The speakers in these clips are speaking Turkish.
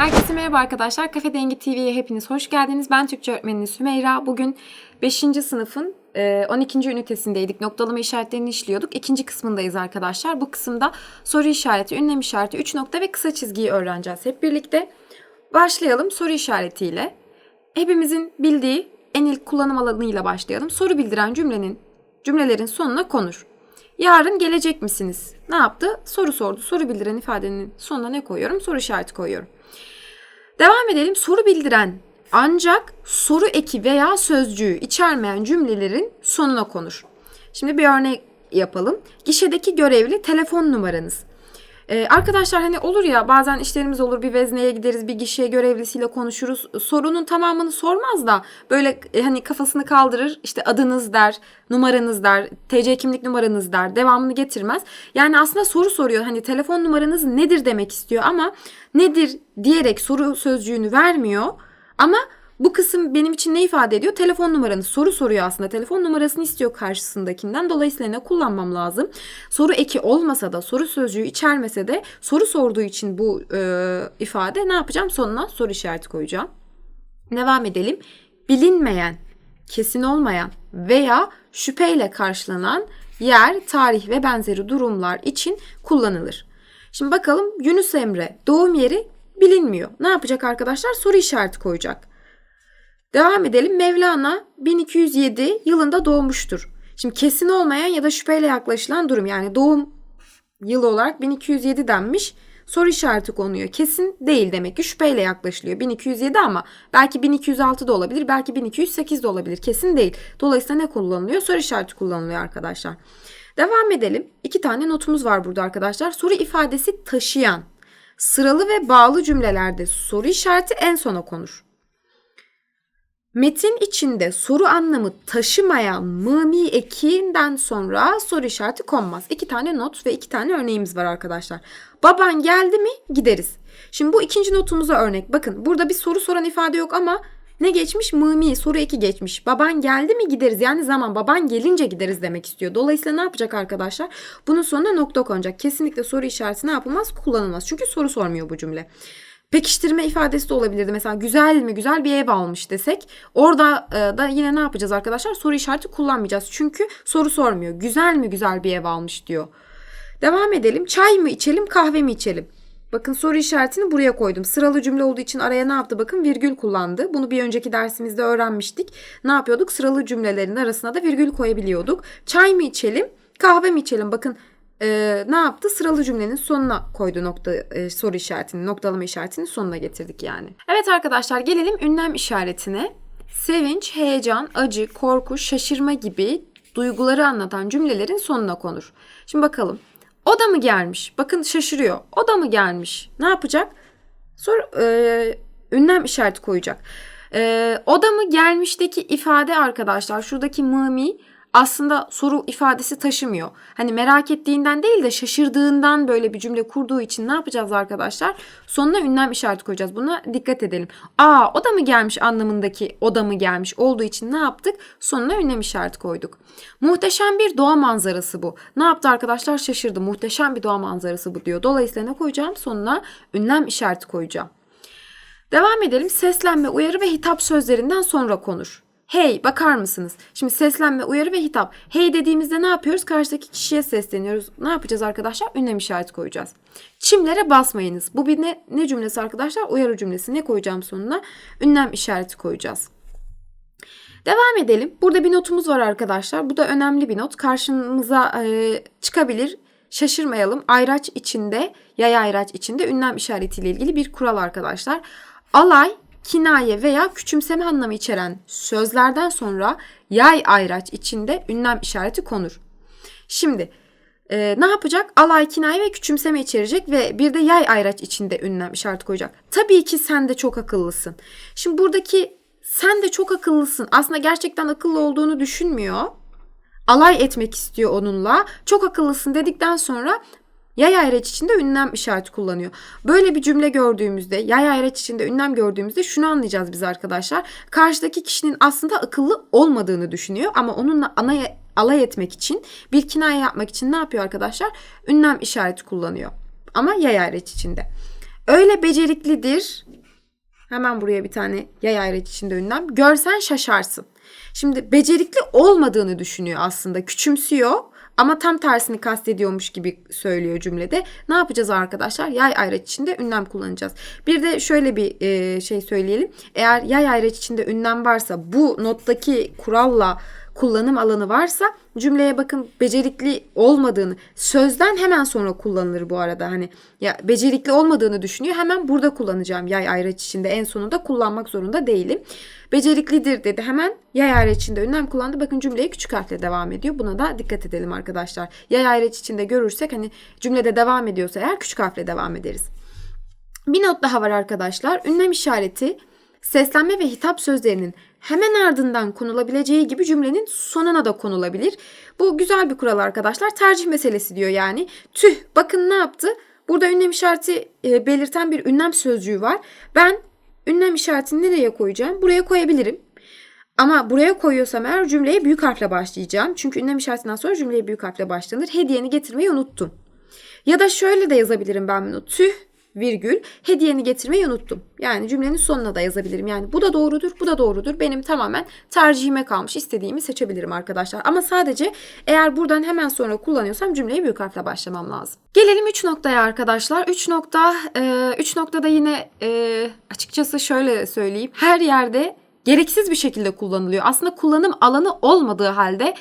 Herkese merhaba arkadaşlar. Kafe Dengi TV'ye hepiniz hoş geldiniz. Ben Türkçe öğretmeni Sümeyra. Bugün 5. sınıfın e, 12. ünitesindeydik. Noktalama işaretlerini işliyorduk. İkinci kısmındayız arkadaşlar. Bu kısımda soru işareti, ünlem işareti, 3 nokta ve kısa çizgiyi öğreneceğiz hep birlikte. Başlayalım soru işaretiyle. Hepimizin bildiği en ilk kullanım alanıyla başlayalım. Soru bildiren cümlenin cümlelerin sonuna konur. Yarın gelecek misiniz? Ne yaptı? Soru sordu. Soru bildiren ifadenin sonuna ne koyuyorum? Soru işareti koyuyorum. Devam edelim. Soru bildiren ancak soru eki veya sözcüğü içermeyen cümlelerin sonuna konur. Şimdi bir örnek yapalım. Gişedeki görevli telefon numaranız. Ee, arkadaşlar hani olur ya bazen işlerimiz olur bir vezneye gideriz bir gişeye görevlisiyle konuşuruz. Sorunun tamamını sormaz da böyle e, hani kafasını kaldırır işte adınız der, numaranız der, TC kimlik numaranız der devamını getirmez. Yani aslında soru soruyor hani telefon numaranız nedir demek istiyor ama nedir diyerek soru sözcüğünü vermiyor. Ama bu kısım benim için ne ifade ediyor? Telefon numaranı soru soruyor aslında. Telefon numarasını istiyor karşısındakinden. Dolayısıyla ne kullanmam lazım? Soru eki olmasa da soru sözcüğü içermese de soru sorduğu için bu e, ifade ne yapacağım? Sonuna soru işareti koyacağım. Devam edelim. Bilinmeyen, kesin olmayan veya şüpheyle karşılanan yer, tarih ve benzeri durumlar için kullanılır. Şimdi bakalım Yunus Emre doğum yeri bilinmiyor. Ne yapacak arkadaşlar? Soru işareti koyacak. Devam edelim. Mevlana 1207 yılında doğmuştur. Şimdi kesin olmayan ya da şüpheyle yaklaşılan durum yani doğum yılı olarak 1207 denmiş. Soru işareti konuyor. Kesin değil demek ki şüpheyle yaklaşılıyor. 1207 ama belki 1206 da olabilir, belki 1208 de olabilir. Kesin değil. Dolayısıyla ne kullanılıyor? Soru işareti kullanılıyor arkadaşlar. Devam edelim. İki tane notumuz var burada arkadaşlar. Soru ifadesi taşıyan, sıralı ve bağlı cümlelerde soru işareti en sona konur. Metin içinde soru anlamı taşımayan mımi ekinden sonra soru işareti konmaz. İki tane not ve iki tane örneğimiz var arkadaşlar. Baban geldi mi gideriz. Şimdi bu ikinci notumuza örnek. Bakın burada bir soru soran ifade yok ama ne geçmiş? Mımi soru eki geçmiş. Baban geldi mi gideriz. Yani zaman baban gelince gideriz demek istiyor. Dolayısıyla ne yapacak arkadaşlar? Bunun sonuna nokta konacak. Kesinlikle soru işareti ne yapılmaz? Kullanılmaz. Çünkü soru sormuyor bu cümle pekiştirme ifadesi de olabilirdi. Mesela güzel mi güzel bir ev almış desek. Orada e, da yine ne yapacağız arkadaşlar? Soru işareti kullanmayacağız. Çünkü soru sormuyor. Güzel mi güzel bir ev almış diyor. Devam edelim. Çay mı içelim kahve mi içelim? Bakın soru işaretini buraya koydum. Sıralı cümle olduğu için araya ne yaptı? Bakın virgül kullandı. Bunu bir önceki dersimizde öğrenmiştik. Ne yapıyorduk? Sıralı cümlelerin arasına da virgül koyabiliyorduk. Çay mı içelim? Kahve mi içelim? Bakın e, ne yaptı? Sıralı cümlenin sonuna koydu nokta e, soru işaretini, noktalama işaretini sonuna getirdik yani. Evet arkadaşlar gelelim ünlem işaretine. Sevinç, heyecan, acı, korku, şaşırma gibi duyguları anlatan cümlelerin sonuna konur. Şimdi bakalım. O da mı gelmiş? Bakın şaşırıyor. O da mı gelmiş? Ne yapacak? Sonra e, ünlem işareti koyacak. E, o da mı gelmişteki ifade arkadaşlar şuradaki mımi aslında soru ifadesi taşımıyor. Hani merak ettiğinden değil de şaşırdığından böyle bir cümle kurduğu için ne yapacağız arkadaşlar? Sonuna ünlem işareti koyacağız. Buna dikkat edelim. Aa o da mı gelmiş anlamındaki o da mı gelmiş olduğu için ne yaptık? Sonuna ünlem işareti koyduk. Muhteşem bir doğa manzarası bu. Ne yaptı arkadaşlar? Şaşırdı. Muhteşem bir doğa manzarası bu diyor. Dolayısıyla ne koyacağım? Sonuna ünlem işareti koyacağım. Devam edelim. Seslenme, uyarı ve hitap sözlerinden sonra konur. Hey bakar mısınız? Şimdi seslenme, uyarı ve hitap. Hey dediğimizde ne yapıyoruz? Karşıdaki kişiye sesleniyoruz. Ne yapacağız arkadaşlar? Ünlem işareti koyacağız. Çimlere basmayınız. Bu bir ne, ne cümlesi arkadaşlar? Uyarı cümlesi. Ne koyacağım sonuna? Ünlem işareti koyacağız. Devam edelim. Burada bir notumuz var arkadaşlar. Bu da önemli bir not. Karşımıza e, çıkabilir. Şaşırmayalım. Ayraç içinde, yay ayraç içinde ünlem işaretiyle ilgili bir kural arkadaşlar. Alay kinaye veya küçümseme anlamı içeren sözlerden sonra yay ayraç içinde ünlem işareti konur. Şimdi e, ne yapacak? Alay, kinaye ve küçümseme içerecek ve bir de yay ayraç içinde ünlem işareti koyacak. Tabii ki sen de çok akıllısın. Şimdi buradaki sen de çok akıllısın. Aslında gerçekten akıllı olduğunu düşünmüyor. Alay etmek istiyor onunla. Çok akıllısın dedikten sonra Yay ayraç içinde ünlem işareti kullanıyor. Böyle bir cümle gördüğümüzde, yay ayraç içinde ünlem gördüğümüzde şunu anlayacağız biz arkadaşlar. Karşıdaki kişinin aslında akıllı olmadığını düşünüyor ama onunla anaya, alay etmek için, bir kinaye yapmak için ne yapıyor arkadaşlar? Ünlem işareti kullanıyor. Ama yay ayraç içinde. Öyle beceriklidir. Hemen buraya bir tane yay ayraç içinde ünlem. Görsen şaşarsın. Şimdi becerikli olmadığını düşünüyor aslında. Küçümsüyor ama tam tersini kastediyormuş gibi söylüyor cümlede. Ne yapacağız arkadaşlar? Yay ayraç içinde ünlem kullanacağız. Bir de şöyle bir e, şey söyleyelim. Eğer yay ayraç içinde ünlem varsa bu nottaki kuralla kullanım alanı varsa cümleye bakın becerikli olmadığını sözden hemen sonra kullanılır bu arada hani ya becerikli olmadığını düşünüyor hemen burada kullanacağım yay ayraç içinde en sonunda kullanmak zorunda değilim. Beceriklidir dedi hemen yay ayraç içinde ünlem kullandı bakın cümleye küçük harfle devam ediyor buna da dikkat edelim arkadaşlar. Yay ayraç içinde görürsek hani cümlede devam ediyorsa eğer küçük harfle devam ederiz. Bir not daha var arkadaşlar. Ünlem işareti seslenme ve hitap sözlerinin hemen ardından konulabileceği gibi cümlenin sonuna da konulabilir. Bu güzel bir kural arkadaşlar. Tercih meselesi diyor yani. Tüh bakın ne yaptı? Burada ünlem işareti e, belirten bir ünlem sözcüğü var. Ben ünlem işaretini nereye koyacağım? Buraya koyabilirim. Ama buraya koyuyorsam eğer cümleye büyük harfle başlayacağım. Çünkü ünlem işaretinden sonra cümleye büyük harfle başlanır. Hediyeni getirmeyi unuttum. Ya da şöyle de yazabilirim ben bunu. Tüh virgül hediyeni getirmeyi unuttum. Yani cümlenin sonuna da yazabilirim. Yani bu da doğrudur, bu da doğrudur. Benim tamamen tercihime kalmış. İstediğimi seçebilirim arkadaşlar. Ama sadece eğer buradan hemen sonra kullanıyorsam cümleye büyük harfle başlamam lazım. Gelelim 3 noktaya arkadaşlar. 3 nokta 3 e, noktada yine e, açıkçası şöyle söyleyeyim. Her yerde gereksiz bir şekilde kullanılıyor. Aslında kullanım alanı olmadığı halde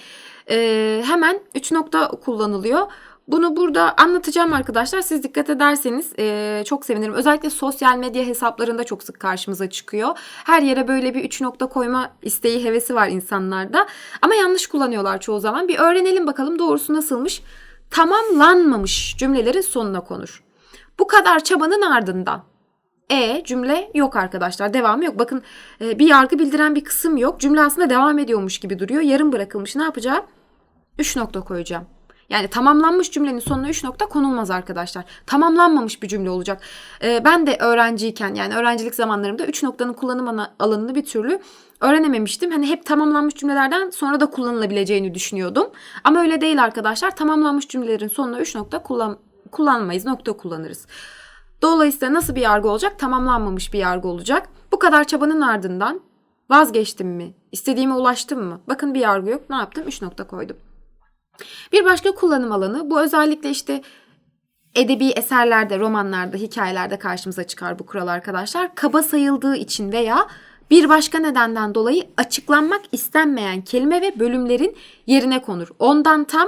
e, hemen 3 nokta kullanılıyor. Bunu burada anlatacağım arkadaşlar. Siz dikkat ederseniz e, çok sevinirim. Özellikle sosyal medya hesaplarında çok sık karşımıza çıkıyor. Her yere böyle bir üç nokta koyma isteği, hevesi var insanlarda. Ama yanlış kullanıyorlar çoğu zaman. Bir öğrenelim bakalım doğrusu nasılmış. Tamamlanmamış cümlelerin sonuna konur. Bu kadar çabanın ardından. E cümle yok arkadaşlar. Devamı yok. Bakın e, bir yargı bildiren bir kısım yok. Cümle aslında devam ediyormuş gibi duruyor. Yarım bırakılmış. Ne yapacağım? Üç nokta koyacağım. Yani tamamlanmış cümlenin sonuna 3 nokta konulmaz arkadaşlar. Tamamlanmamış bir cümle olacak. Ee, ben de öğrenciyken yani öğrencilik zamanlarımda 3 noktanın kullanım alanını bir türlü öğrenememiştim. Hani hep tamamlanmış cümlelerden sonra da kullanılabileceğini düşünüyordum. Ama öyle değil arkadaşlar. Tamamlanmış cümlelerin sonuna 3 nokta kullan kullanmayız. Nokta kullanırız. Dolayısıyla nasıl bir yargı olacak? Tamamlanmamış bir yargı olacak. Bu kadar çabanın ardından vazgeçtim mi? İstediğime ulaştım mı? Bakın bir yargı yok. Ne yaptım? 3 nokta koydum. Bir başka kullanım alanı bu özellikle işte edebi eserlerde, romanlarda, hikayelerde karşımıza çıkar bu kural arkadaşlar. Kaba sayıldığı için veya bir başka nedenden dolayı açıklanmak istenmeyen kelime ve bölümlerin yerine konur. Ondan tam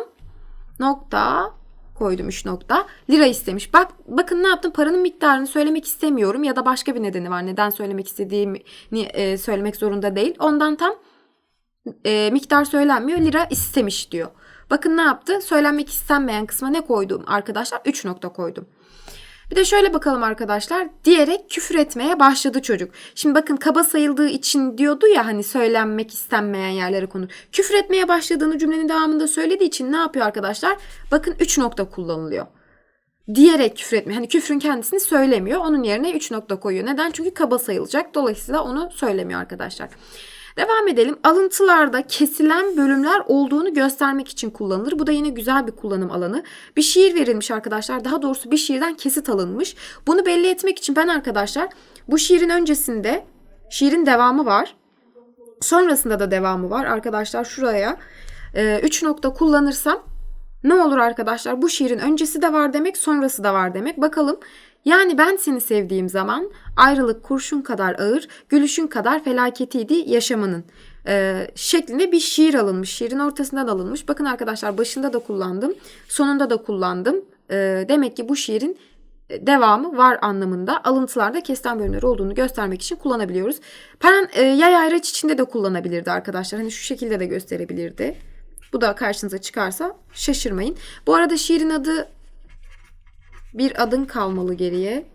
nokta koydum 3 nokta. Lira istemiş. Bak bakın ne yaptım? Paranın miktarını söylemek istemiyorum ya da başka bir nedeni var. Neden söylemek istediğimi e, söylemek zorunda değil. Ondan tam e, miktar söylenmiyor. Lira istemiş diyor. Bakın ne yaptı? Söylenmek istenmeyen kısma ne koydum arkadaşlar? 3 nokta koydum. Bir de şöyle bakalım arkadaşlar. Diyerek küfür etmeye başladı çocuk. Şimdi bakın kaba sayıldığı için diyordu ya hani söylenmek istenmeyen yerlere konur. Küfür etmeye başladığını cümlenin devamında söylediği için ne yapıyor arkadaşlar? Bakın 3 nokta kullanılıyor. Diyerek küfür etmiyor. Hani küfrün kendisini söylemiyor. Onun yerine 3 nokta koyuyor. Neden? Çünkü kaba sayılacak. Dolayısıyla onu söylemiyor arkadaşlar. Devam edelim. Alıntılarda kesilen bölümler olduğunu göstermek için kullanılır. Bu da yine güzel bir kullanım alanı. Bir şiir verilmiş arkadaşlar. Daha doğrusu bir şiirden kesit alınmış. Bunu belli etmek için ben arkadaşlar bu şiirin öncesinde şiirin devamı var. Sonrasında da devamı var. Arkadaşlar şuraya 3 e, nokta kullanırsam ne olur arkadaşlar? Bu şiirin öncesi de var demek, sonrası da var demek. Bakalım yani ben seni sevdiğim zaman ayrılık kurşun kadar ağır, gülüşün kadar felaketiydi yaşamanın e, şeklinde bir şiir alınmış. Şiirin ortasından alınmış. Bakın arkadaşlar başında da kullandım, sonunda da kullandım. E, demek ki bu şiirin devamı var anlamında alıntılarda kesilen bölümleri olduğunu göstermek için kullanabiliyoruz. Peren e, yay ayraç içinde de kullanabilirdi arkadaşlar. Hani şu şekilde de gösterebilirdi. Bu da karşınıza çıkarsa şaşırmayın. Bu arada şiirin adı bir adın kalmalı geriye.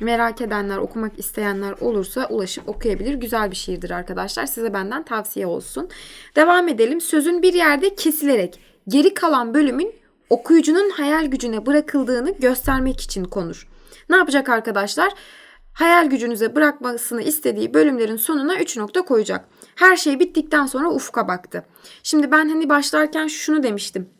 Merak edenler, okumak isteyenler olursa ulaşıp okuyabilir. Güzel bir şiirdir arkadaşlar. Size benden tavsiye olsun. Devam edelim. Sözün bir yerde kesilerek geri kalan bölümün okuyucunun hayal gücüne bırakıldığını göstermek için konur. Ne yapacak arkadaşlar? Hayal gücünüze bırakmasını istediği bölümlerin sonuna 3 nokta koyacak. Her şey bittikten sonra ufka baktı. Şimdi ben hani başlarken şunu demiştim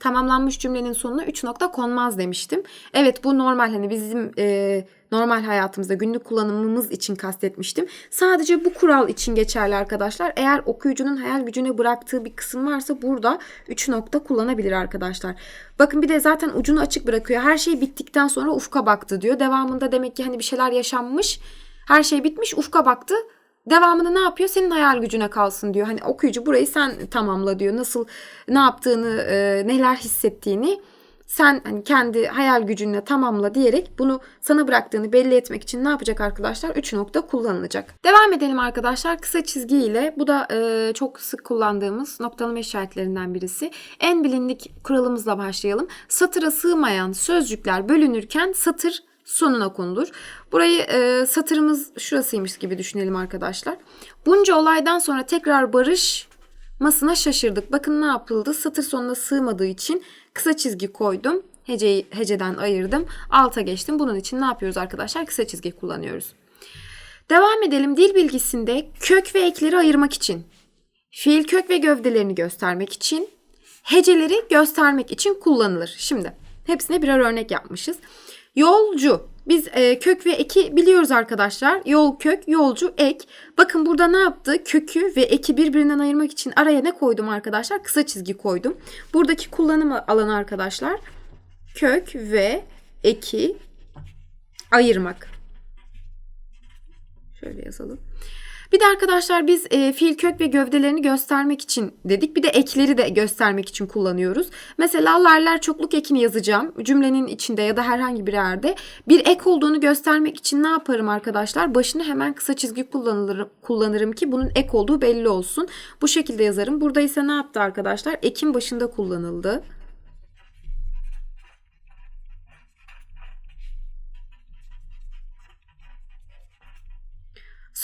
tamamlanmış cümlenin sonuna 3 nokta konmaz demiştim. Evet bu normal hani bizim e, normal hayatımızda günlük kullanımımız için kastetmiştim. Sadece bu kural için geçerli arkadaşlar. Eğer okuyucunun hayal gücüne bıraktığı bir kısım varsa burada 3 nokta kullanabilir arkadaşlar. Bakın bir de zaten ucunu açık bırakıyor. Her şey bittikten sonra ufka baktı diyor. Devamında demek ki hani bir şeyler yaşanmış. Her şey bitmiş ufka baktı. Devamını ne yapıyor? Senin hayal gücüne kalsın diyor. Hani okuyucu burayı sen tamamla diyor. Nasıl ne yaptığını, e, neler hissettiğini sen hani kendi hayal gücünle tamamla diyerek bunu sana bıraktığını belli etmek için ne yapacak arkadaşlar? 3 nokta kullanılacak. Devam edelim arkadaşlar kısa çizgi ile. Bu da e, çok sık kullandığımız noktalama işaretlerinden birisi. En bilindik kuralımızla başlayalım. Satıra sığmayan sözcükler bölünürken satır sonuna konulur. Burayı e, satırımız şurasıymış gibi düşünelim arkadaşlar. Bunca olaydan sonra tekrar barış masına şaşırdık. Bakın ne yapıldı? Satır sonuna sığmadığı için kısa çizgi koydum. Heceyi heceden ayırdım. Alta geçtim. Bunun için ne yapıyoruz arkadaşlar? Kısa çizgi kullanıyoruz. Devam edelim. Dil bilgisinde kök ve ekleri ayırmak için, fiil kök ve gövdelerini göstermek için, heceleri göstermek için kullanılır. Şimdi hepsine birer örnek yapmışız. Yolcu. Biz e, kök ve eki biliyoruz arkadaşlar. Yol kök, yolcu ek. Bakın burada ne yaptı? Kökü ve eki birbirinden ayırmak için araya ne koydum arkadaşlar? Kısa çizgi koydum. Buradaki kullanım alanı arkadaşlar kök ve eki ayırmak. Şöyle yazalım. Bir de arkadaşlar biz e, fiil kök ve gövdelerini göstermek için dedik. Bir de ekleri de göstermek için kullanıyoruz. Mesela lerler çokluk ekini yazacağım. Cümlenin içinde ya da herhangi bir yerde. Bir ek olduğunu göstermek için ne yaparım arkadaşlar? Başını hemen kısa çizgi kullanırım, kullanırım ki bunun ek olduğu belli olsun. Bu şekilde yazarım. Burada ise ne yaptı arkadaşlar? Ekin başında kullanıldı.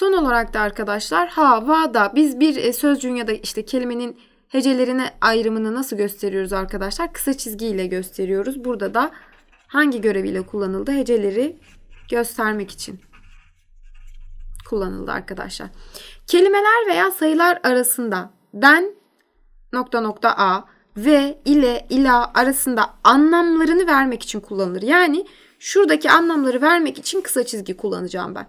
Son olarak da arkadaşlar ha, va, da biz bir e, sözcüğün ya da işte kelimenin hecelerini ayrımını nasıl gösteriyoruz arkadaşlar? Kısa çizgiyle gösteriyoruz. Burada da hangi göreviyle kullanıldı? Heceleri göstermek için kullanıldı arkadaşlar. Kelimeler veya sayılar arasında den nokta nokta a ve ile ila arasında anlamlarını vermek için kullanılır. Yani şuradaki anlamları vermek için kısa çizgi kullanacağım ben.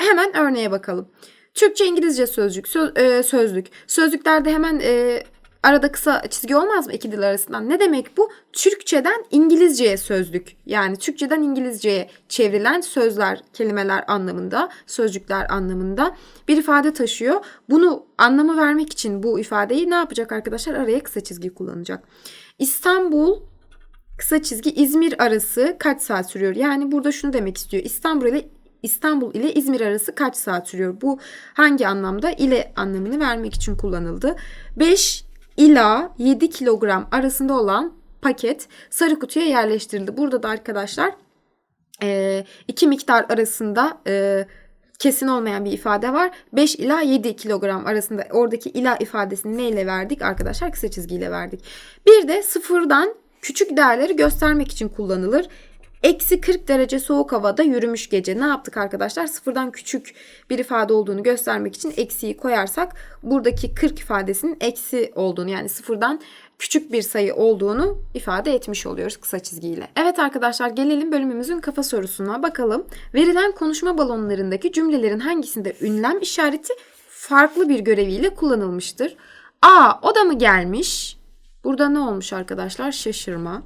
Hemen örneğe bakalım. Türkçe İngilizce sözcük söz, e, sözlük. Sözlüklerde hemen e, arada kısa çizgi olmaz mı iki dil arasından? Ne demek bu? Türkçeden İngilizceye sözlük. Yani Türkçeden İngilizceye çevrilen sözler, kelimeler anlamında, sözcükler anlamında bir ifade taşıyor. Bunu anlamı vermek için bu ifadeyi ne yapacak arkadaşlar? Araya kısa çizgi kullanacak. İstanbul kısa çizgi İzmir arası kaç saat sürüyor? Yani burada şunu demek istiyor. İstanbul ile İstanbul ile İzmir arası kaç saat sürüyor? Bu hangi anlamda? ile anlamını vermek için kullanıldı. 5 ila 7 kilogram arasında olan paket sarı kutuya yerleştirildi. Burada da arkadaşlar e, iki miktar arasında e, kesin olmayan bir ifade var. 5 ila 7 kilogram arasında oradaki ila ifadesini neyle verdik? Arkadaşlar kısa çizgiyle verdik. Bir de sıfırdan küçük değerleri göstermek için kullanılır. Eksi 40 derece soğuk havada yürümüş gece. Ne yaptık arkadaşlar? Sıfırdan küçük bir ifade olduğunu göstermek için eksiyi koyarsak buradaki 40 ifadesinin eksi olduğunu yani sıfırdan küçük bir sayı olduğunu ifade etmiş oluyoruz kısa çizgiyle. Evet arkadaşlar gelelim bölümümüzün kafa sorusuna bakalım. Verilen konuşma balonlarındaki cümlelerin hangisinde ünlem işareti farklı bir göreviyle kullanılmıştır? A. O da mı gelmiş? Burada ne olmuş arkadaşlar? Şaşırma.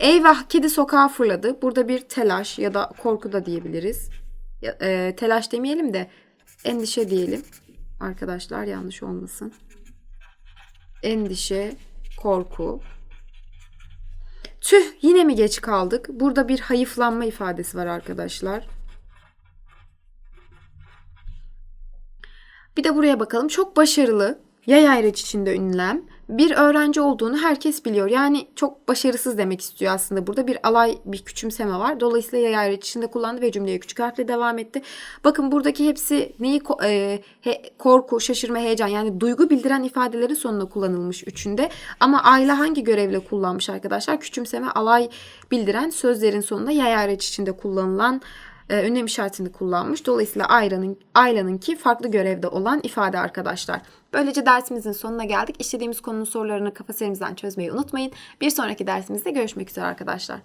Eyvah kedi sokağa fırladı. Burada bir telaş ya da korku da diyebiliriz. E, telaş demeyelim de endişe diyelim. Arkadaşlar yanlış olmasın. Endişe, korku. Tüh yine mi geç kaldık? Burada bir hayıflanma ifadesi var arkadaşlar. Bir de buraya bakalım. Çok başarılı. Yay ayraç içinde ünlem bir öğrenci olduğunu herkes biliyor. Yani çok başarısız demek istiyor aslında burada. Bir alay, bir küçümseme var. Dolayısıyla yay içinde kullandı ve cümleye küçük harfle devam etti. Bakın buradaki hepsi neyi e, he, korku, şaşırma, heyecan yani duygu bildiren ifadelerin sonuna kullanılmış üçünde. Ama aile hangi görevle kullanmış arkadaşlar? Küçümseme, alay bildiren sözlerin sonunda yay içinde kullanılan e, ünlem işaretini kullanmış. Dolayısıyla Ayla'nın Ayla'nınki farklı görevde olan ifade arkadaşlar. Böylece dersimizin sonuna geldik. İşlediğimiz konunun sorularını kafa serimizden çözmeyi unutmayın. Bir sonraki dersimizde görüşmek üzere arkadaşlar.